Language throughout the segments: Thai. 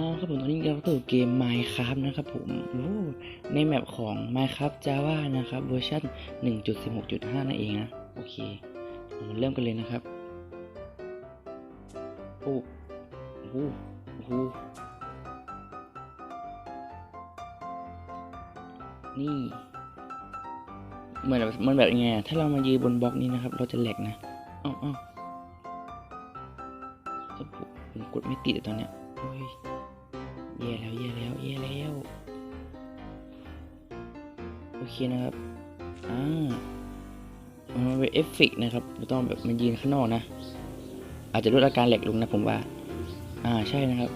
อ่าครับผมตอนนี้เราก็สู่เกม Minecraft นะครับผมในแมปของ Minecraft Java นะครับเวอร์ชัน1.16.5 นั่นเองนะ โอเคผมเริ่มกันเลยนะครับโอ้โหโอ้โหนี่เหมือนแบบมันแบบไงถ้าเรามายืนบนบล็อกนี้นะครับ เราจะแหลกนะอ้าวอ้าวจะผมกดไม่ติดตอนเนี้ยโอ้ยแย่แล้วแย่แล้วแย่แล้ว โอเคนะครับ อ่า มันเป็นเอฟเฟกต์นะครับเราต้องแบบมันยืนข้างนอกนะ อาจจะลดอาการแหลกลงนะผมว่า อ่า ใช่นะครับ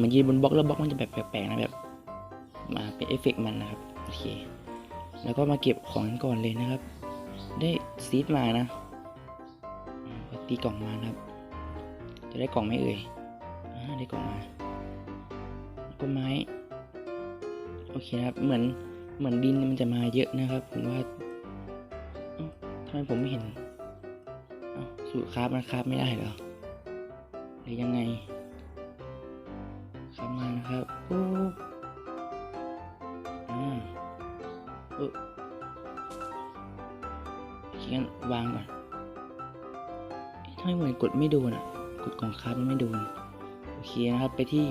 มันยืนบนบล็อกแล้วบล็อกมันจะแบบแปลกๆนะแบบ มาเป็นเอฟเฟกต์มันนะครับ โอเค แล้วก็มาเก็บของกันก่อนเลยนะครับ ได้ซีดมานะตีกล่องมานะครับ จะได้กล่องไหม่เอ่ยอ่าได้กล่องมา ต้นไม้ โอเคนะครับ เหมือนเหมือนดินมันจะมาเยอะนะครับผมว่าทำไมผมไม่เห็นสูตรคราฟมันคราฟไม่ได้หรอหรือยังไงครามานะครับปุ๊บอ่าเออเคงั้นวางก่อนทำไมเหมือนกดไม่โดนอะ กดกองคราฟมันไม่โดนโอเคนะครับไปที่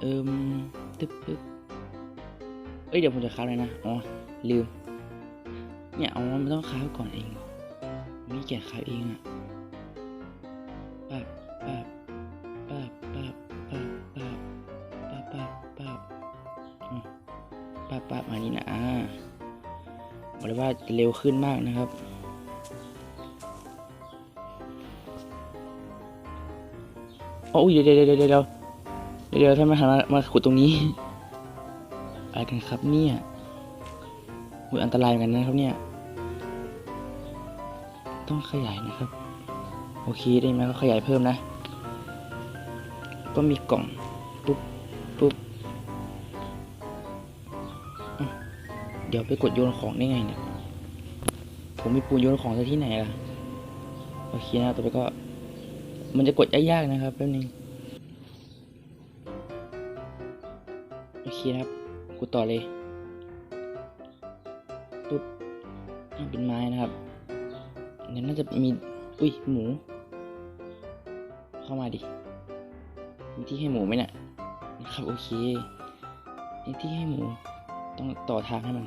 เอิมตึ๊บตึ๊บเอ้ยเดี๋ยวผมจะค้าเลยนะ อ๋อ ลืม เนี่ยอ๋อมันต้องค้าก่อนเองม่แกะค้าเองอะปั๊บปั๊บปั๊บปั๊บปั๊บปั๊บปั๊บปั๊บปั๊บปั๊บปั๊บมานี่นะอ่าบอกเลยว่าเร็วขึ้นมากนะครับโอ้ยเดี๋ยวเดี๋ยวเดี๋ยว เดี๋ยวท่านมาหามามาขุดตรงนี้ อะไรกันครับเนี่ยอุยอันตรายเหมือนกันนะครับเนี่ย ต้องขยายนะครับ โอเคได้ไหมก็ขยายเพิ่มนะ ก็มีกล่อง ปุ๊บ ปุ๊บ เดี๋ยวไปกดโยนของได้ไงเนี่ย ผมมีปูนโยนของซะที่ไหนล่ะ โอเคนะ ต่อไปก็ มันจะกดยากๆนะครับแป๊บนึง โอเคนะครับกูต่อเลยปุ๊บอะเป็นไม้นะครับเนี่ยน่าจะมี อุ้ยหมู เข้ามาดิ มีที่ให้หมูไหมเนี่ยนะครับโอเคมีที่ให้หมู ต้องต่อทางให้มัน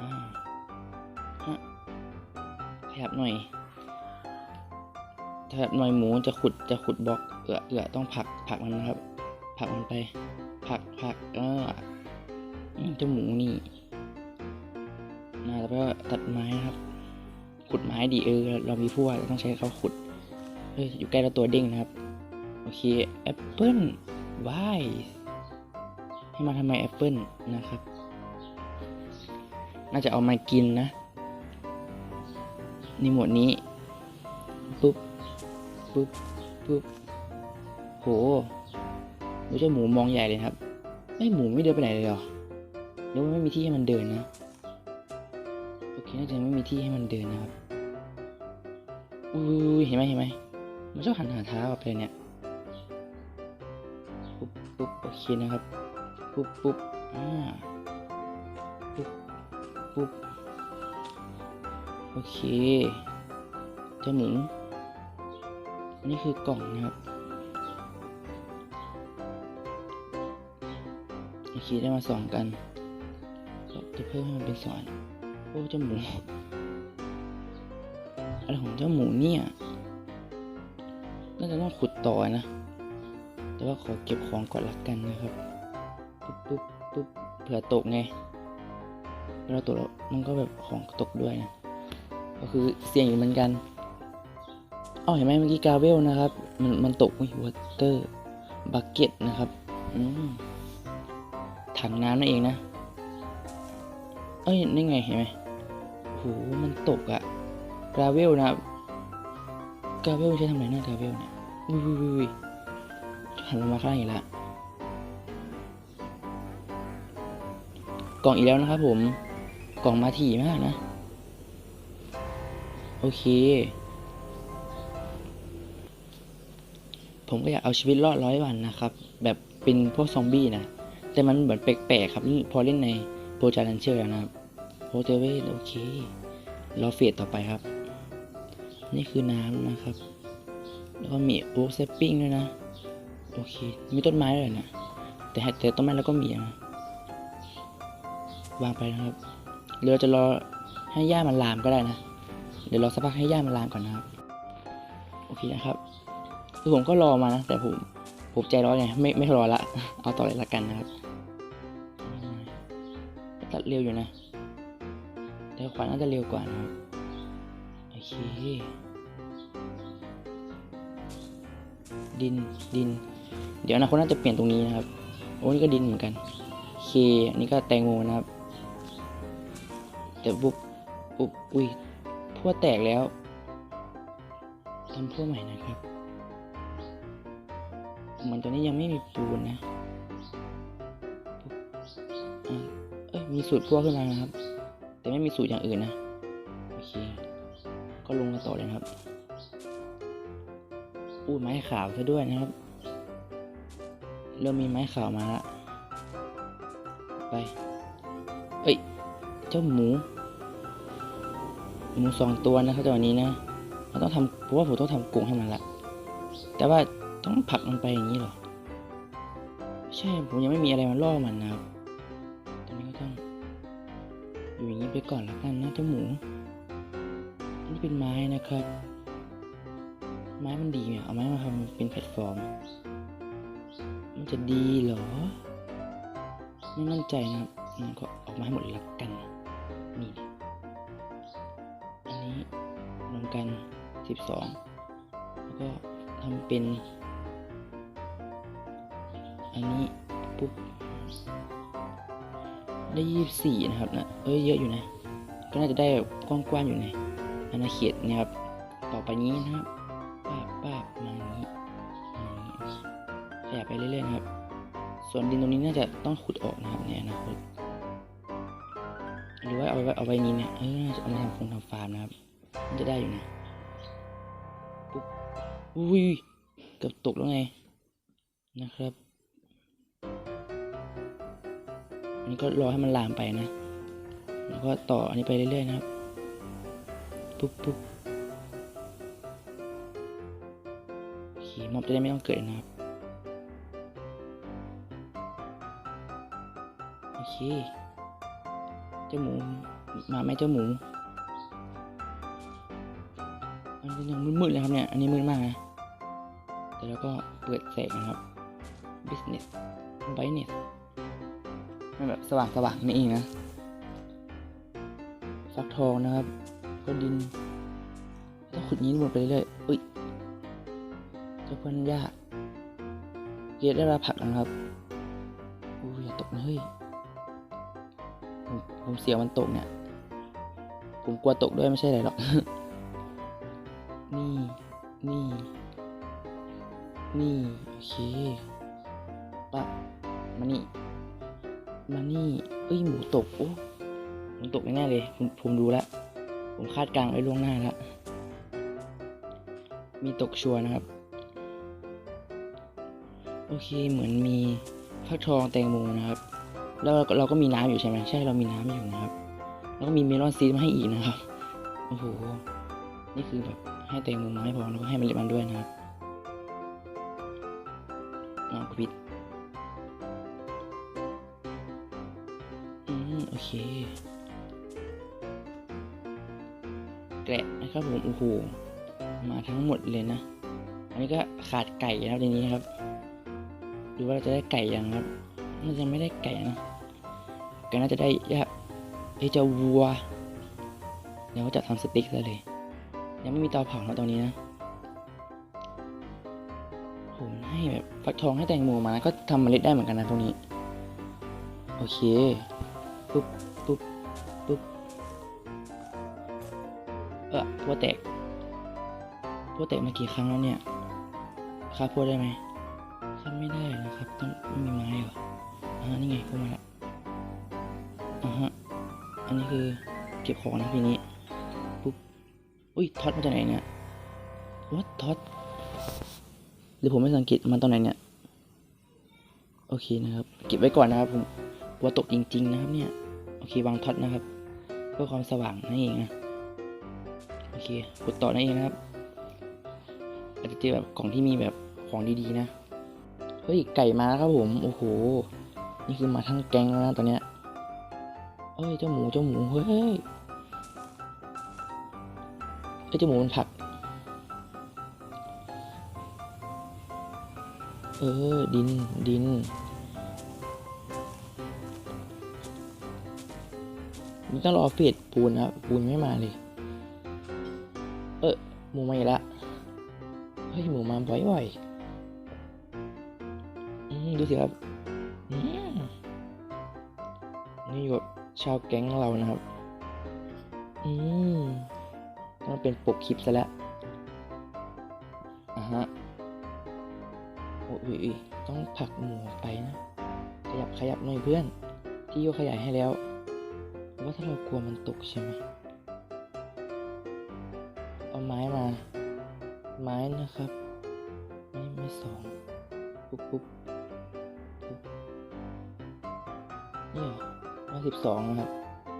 อ่าฮะขยับหน่อยขยับหน่อยหมูจะขุดจะขุดบล็อกเอือเอือต้องผลักผลักมันนะครับผลักมันไป ผักผักเอออืมเจ้าหมูนี่นะแล้วก็ตัดไม้นะครับ ขุดไม้ดีเออ เรามีผู้ว่าเราต้องใช้เขาขุดเฮ้ยอยู่ใกล้เราตัวเด้งนะครับ โอเคแอปเปิ้ลวายให้มาทำไมแอปเปิ้ลนะครับ น่าจะเอามากินนะ ในหมวดนี้ ปุ๊บ ปุ๊บ ปุ๊บ โห ดูเจ้าหมูมองใหญ่เลยครับไอ้หมูไม่เดินไปไหนเลยเหรอหรือว่าไม่มีที่ให้มันเดินนะโอเคน่าจะไม่มีที่ให้มันเดินนะครับอุ้ยเห็นไหมเห็นไหมมันชอบหันหาเท้าออกไปเนี่ยปุ๊บปุ๊บโอเคนะครับปุ๊บปุ๊บอ่าปุ๊บปุ๊บโอเคเจ้าหมูอันนี้คือกล่องนะครับ คได้มาสองกัน ก็จะเพิ่มให้มันเป็นสองอันโอ้เจ้าหมูอะไรของเจ้าหมูเนี่ยน่าจะต้องขุดต่อนะ แต่ว่าขอเก็บของก่อนละกันนะครับ ปุ๊บปุ๊บปุ๊บเผื่อตกไงเวลาตกแล้วมันก็แบบของตกด้วยนะ ก็คือเสี่ยงอยู่เหมือนกันอ๋อเห็นไหมเมื่อกี้กาเวลนะครับ มันมันตกวิวอเตอร์บักเก็ตนะครับ อืม ถังน้ำนั่นเองนะ เอ้ยนี่ไงเห็นไหมโหมันตกอะกราเวลนะครับกราเวลใช้ทำอะไรนะกราเวลเนี่ยอุ้ยอุ้ยอุ้ยอุ้ยหันลงมาข้างล่างอีกแล้วกล่องอีกแล้วนะครับผมกล่องมาถี่มากนะ โอเค ผมก็อยากเอาชีวิตรอดร้อยวันนะครับ แบบเป็นพวกซอมบี้นะ แต่มันเหมือนแปลกๆครับ พอเล่นในโปรจารันเชอร์นะครับโปรเทเวโอเครอเฟสต่อไปครับ นี่คือน้ำนะครับ แล้วก็มีโอ๊กเซปปิ้งด้วยนะ โอเค มีต้นไม้ด้วยนะ แต่แต่ต้นไม้แล้วก็มีนะวางไปนะครับเดี๋ยวเราจะรอให้หญ้ามันลามก็ได้นะ เดี๋ยวรอสักพักให้หญ้ามันลามก่อนนะครับ โอเคนะครับ คือผมก็รอมานะ แต่ผมผมใจร้อนไงไม่ไม่รอละ เอาต่อเลยละกันนะครับ ดเร็วอยู่นะ แต่ขวานน่าจะเร็วกว่านะครับ โอเค ดิน ดิน เดี๋ยวอนะคนน่าจะเปลี่ยนตรงนี้นะครับ โอ้นี่ก็ดินเหมือนกันเคอันนี้ก็แตงโมนะครับ แต่บุกอุบอุ้ยพั่วแตกแล้วทำพั่วใหม่นะครับ เหมือนตอนนี้ยังไม่มีปูนนะ มีสูตรพั่วขึ้นมานะครับ แต่ไม่มีสูตรอย่างอื่นนะโอเคก็ลงกันต่อเลยครับอู้ไม้ขาวซะด้วยนะครับ เริ่มมีไม้ขาวมาละไป เอ้ย เจ้าหมู หมูสองตัวนะครับตอนนี้นะเราต้องทำเพราะว่าผมต้องทำกรงให้มันละ แต่ว่าต้องผลักมันไปอย่างนี้เหรอ ใช่ ผมยังไม่มีอะไรมาล่อมันนะครับ อย่างนี้ไปก่อนละกันนะเจ้าหมูอันนี้เป็นไม้นะครับ ไม้มันดีเนี่ยเอาไม้มาทำเป็นแพลตฟอร์ม มันจะดีเหรอ ไม่มั่นใจนะครับงั้นก็ออกมาให้หมดลยละกันนี่อันนี้รวมกัน 12 แล้วก็ทำเป็น อันนี้ปุ๊บ ได้24นะครับนะเอ้ยเยอะอยู่นะ ก็น่าจะได้แบบกว้างๆอยู่ในอาณาเขตเนี่ยครับ ต่อไปนี้นะครับป้าป้ามาอย่างนี้มานี้ขยับไปเรื่อยๆนะครับ ส่วนดินตรงนี้น่าจะต้องขุดออกนะครับในอนาคตหรือว่าเอาไว้เอาไว้นี้เนี่ยเออเอามาทำฟงทำฟาร์มนะครับมันจะได้อยู่นะปุ๊บอุ้ยเกือบตกแล้วไงนะครับ นนี้ก็รอให้มันลามไปนะ แล้วก็ต่ออันนี้ไปเรื่อยๆนะครับ ปุ๊บปุ๊บโอเคมอบจะได้ไม่ต้องเกิดนะครับ โอเค เจ้าหมู มาไหมเจ้าหมูอันนี้ยังมืดๆเลยครับเนี่ย อันนี้มืดมากนะ แต่แล้วก็เปิดแสงนะครับ business brightness มันแบบสว่างสว่างๆนี่เองนะฟักทองนะครับ ก็ดินต้องขุดนี้วนไปเรื่อยๆอุ้ยเจ้าเพื่อนยากเกดได้รับผักนะครับอู้อย่าตกนะเฮ้ยผมเสียวมันตกเนี่ย ผมกลัวตกด้วยไม่ใช่อะไรหรอก นี่ นี่ นี่ โอเคปั๊บมานี่ มานี่เอ้ยหมูตกโอ้หมูตกแน่เลยผมผมดูแล้วผมคาดการณ์ไว้ล่วงหน้าแล้วมีตกชัวนะครับ โอเคเหมือนมีฟักทองแตงโมนะครับ แล้วเราก็มีน้ำอยู่ใช่ไหมใช่เรามีน้ำอยู่นะครับ แล้วก็มีเมลอนซีดมาให้อีกนะครับโอ้โหนี่คือแบบให้แตงโมมาให้พอแล้วก็ให้เมล็ดมันด้วยนะครับน้องพิด เคแกะนะครับผมโอ้โหมาทั้งหมดเลยนะ อันนี้ก็ขาดไก่แล้วทีนี้ครับ ดูว่าเราจะได้ไก่ยังครับน่าจะไม่ได้ไก่นะก็น่าจะได้ยาเอ้ยเจะวัวเดี๋ยวก็จะทำสติ๊กซะเลย ยังไม่มีเตาเผานะตรงนี้นะผมให้แบบฟักทองให้แตงโมมานะก็ทำเมล็ดได้เหมือนกันนะตรงนี้ โอเค ปุ๊บปุ๊บปุ๊บเออพัวแตกพัวแตกมากี่ครั้งแล้วเนี่ยฆ่าพัวได้ไหมฆ่าไม่ได้นะครับ ต้องไม่มีไม้เหรออ่านี่ไงพวกมาละอ่าฮะอันนี้คือเก็บของนะทีนี้ปุ๊บอุ้ยท็อตมาจากไหนเนี่ยวัดท็อตหรือผมไม่สังเกตมันตอนไหนเนี่ย โอเคนะครับ เก็บไว้ก่อนนะครับผมกลัวตกจริง ๆ นะครับเนี่ย โอเควางท็อตนะครับ เพื่อความสว่างนั่นเองนะโอเคขุดต่อนั่นเองนะครับอาจจะเจอแบบกล่องที่มีแบบของดีๆนะเฮ้ยไก่มาแล้วครับผมโอ้โหนี่คือมาทั้งแก๊งแล้วนะตอนเนี้ยเอ้ยเจ้าหมูเจ้าหมูเฮ้ยเฮ้ยเจ้าหมูมันผลัก เออดินดิน ต้องรอเฟดปูนนะครับปูนไม่มาเลย เออหมูมาอีกละเฮ้ยหมูมาบ่อยๆดูสิครับนี่อยู่กับชาวแก๊งเรานะครับ อืมต้องเป็นปกคลิปซะแล้วอะฮะโอ้ยต้องผลักหมูไปนะ ขยับขยับหน่อยเพื่อน ที่โยขยายให้แล้ว ว่าถ้าเรากลัวมันตกใช่ไหมเอาไม้มา ไม้นะครับ ไม่ไม่สองปุ๊บปุ๊บปุ๊บนี่ไม้สิบสองนะครับ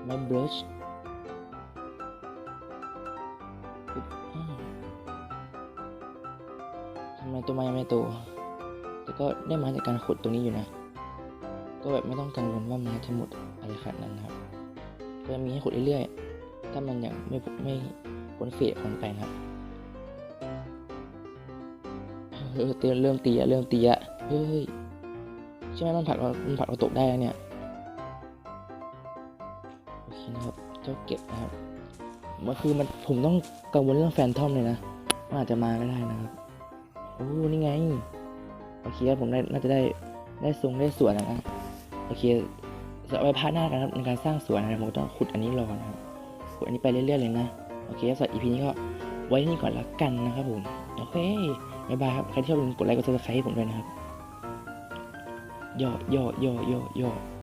ไม้บลัชปุ๊บอ่าทำไมตัวไม้ยังไม่โต แต่ก็ได้มาจากการขุดตรงนี้อยู่นะ ก็แบบไม่ต้องกังวลว่าไม้จะหมดอะไรขนาดนั้นครับ ก็จะมีให้ขุดเรื่อยๆ ถ้ามันยังไม่ไม่พ้นเฟสมันไปนะครับเออเตือนเริ่มตีอะเริ่มตีอะเฮ้ยใช่ไหมมันผลักมันผลักเราตกได้แล้วเนี่ยโอเคนะครับเจ้าเก็บนะครับมันคือมันผมต้องกังวลเรื่องแฟนทอมเลยนะมันอาจจะมาก็ได้นะครับโอ้นี่ไงโอเคครับผมได้น่าจะได้ได้ทรงได้ส่วนนะโอเค จะเอาไปพาดหน้ากันครับในการสร้างสวนนะครับผมต้องขุดอันนี้รอนะครับขุดอันนี้ไปเรื่อยๆเลยนะโอเคสำหรับ EP นี้ก็ไว้ที่นี่ก่อนละกันนะครับผมโอเคบ๊ายบายครับใครที่ชอบกดไลค์กดซับสไครต์ให้ผมด้วยนะครับย่อย่อย่อย่อย่อ